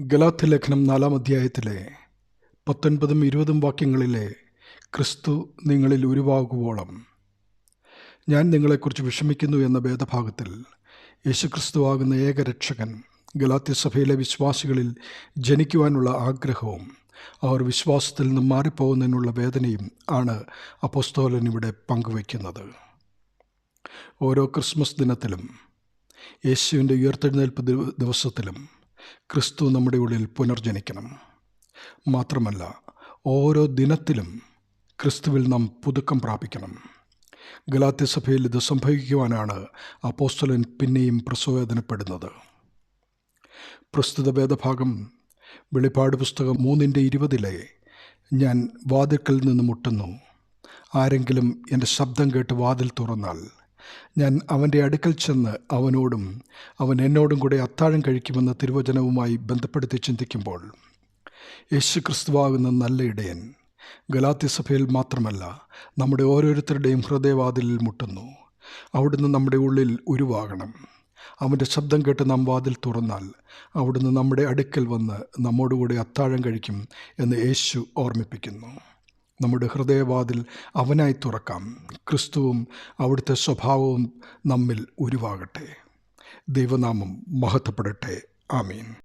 ഗലാത്തി ലേഖനം നാലാം അധ്യായത്തിലെ പത്തൊൻപതും ഇരുപതും വാക്യങ്ങളിലെ ക്രിസ്തു നിങ്ങളിൽ ഉരുവാകുവോളം. ഞാൻ നിങ്ങളെക്കുറിച്ച് വിഷമിക്കുന്നു എന്ന ഭേദഭാഗത്തിൽ യേശുക്രിസ്തുവാകുന്ന ഏകരക്ഷകൻ ഗലാത്യ സഭയിലെ വിശ്വാസികളിൽ ജനിക്കുവാനുള്ള ആഗ്രഹവും അവർ വിശ്വാസത്തിൽ നിന്നും മാറിപ്പോകുന്നതിനുള്ള വേദനയും ആണ് അപ്പോസ്തോലൻ ഇവിടെ പങ്കുവയ്ക്കുന്നത്. ഓരോ ക്രിസ്മസ് ദിനത്തിലും യേശുവിന്റെ ഉയർത്തെഴുന്നേൽപ്പ് ദിവ- ദിവസത്തിലും ക്രിസ്തു നമ്മുടെ ഉള്ളിൽ പുനർജനിക്കണം. മാത്രമല്ല ഓരോ ദിനത്തിലും ക്രിസ്തുവിൽ നാം പുതുക്കം പ്രാപിക്കണം. ഗലാത്യ സഭയിൽ ഇത് സംഭവിക്കുവാനാണ് അപ്പോസ്തലൻ പിന്നെയും പ്രസവേദനപ്പെടുന്നത് പ്രസ്തുത വേദഭാഗം വെളിപ്പാട് പുസ്തകം മൂന്നിന്റെ ഇരുപതിലെ ഞാൻ വാതിൽക്കൽ നിന്ന് മുട്ടുന്നു. ആരെങ്കിലും എന്റെ ശബ്ദം കേട്ട് വാതിൽ തുറന്നാൽ ഞാൻ അവന്റെ അടുക്കൽ ചെന്ന് അവനോടും അവൻ എന്നോടും കൂടെ അത്താഴം കഴിക്കുമെന്ന തിരുവചനവുമായി ബന്ധപ്പെടുത്തി ചിന്തിക്കുമ്പോൾ യേശു ക്രിസ്തുവാകുന്ന നല്ല ഇടയൻ ഗലാത്യ സഭയിൽ മാത്രമല്ല നമ്മുടെ ഓരോരുത്തരുടെയും ഹൃദയവാതിലിൽ മുട്ടുന്നു. അവിടുന്ന് നമ്മുടെ ഉള്ളിൽ ഉരുവാകണം. അവന്റെ ശബ്ദം കേട്ട് നാം വാതിൽ തുറന്നാൽ അവിടുന്ന് നമ്മുടെ അടുക്കൽ വന്ന് നമ്മോടുകൂടി അത്താഴം കഴിക്കും എന്ന് യേശു ഓർമ്മിപ്പിക്കുന്നു. നമ്മുടെ ഹൃദയവാതിൽ അവനായി തുറക്കാം. ക്രിസ്തുവും അവിടുത്തെ സ്വഭാവവും നമ്മിൽ ഉരുവാകട്ടെ. ദൈവനാമം മഹത്വപ്പെടട്ടെ. ആമീൻ.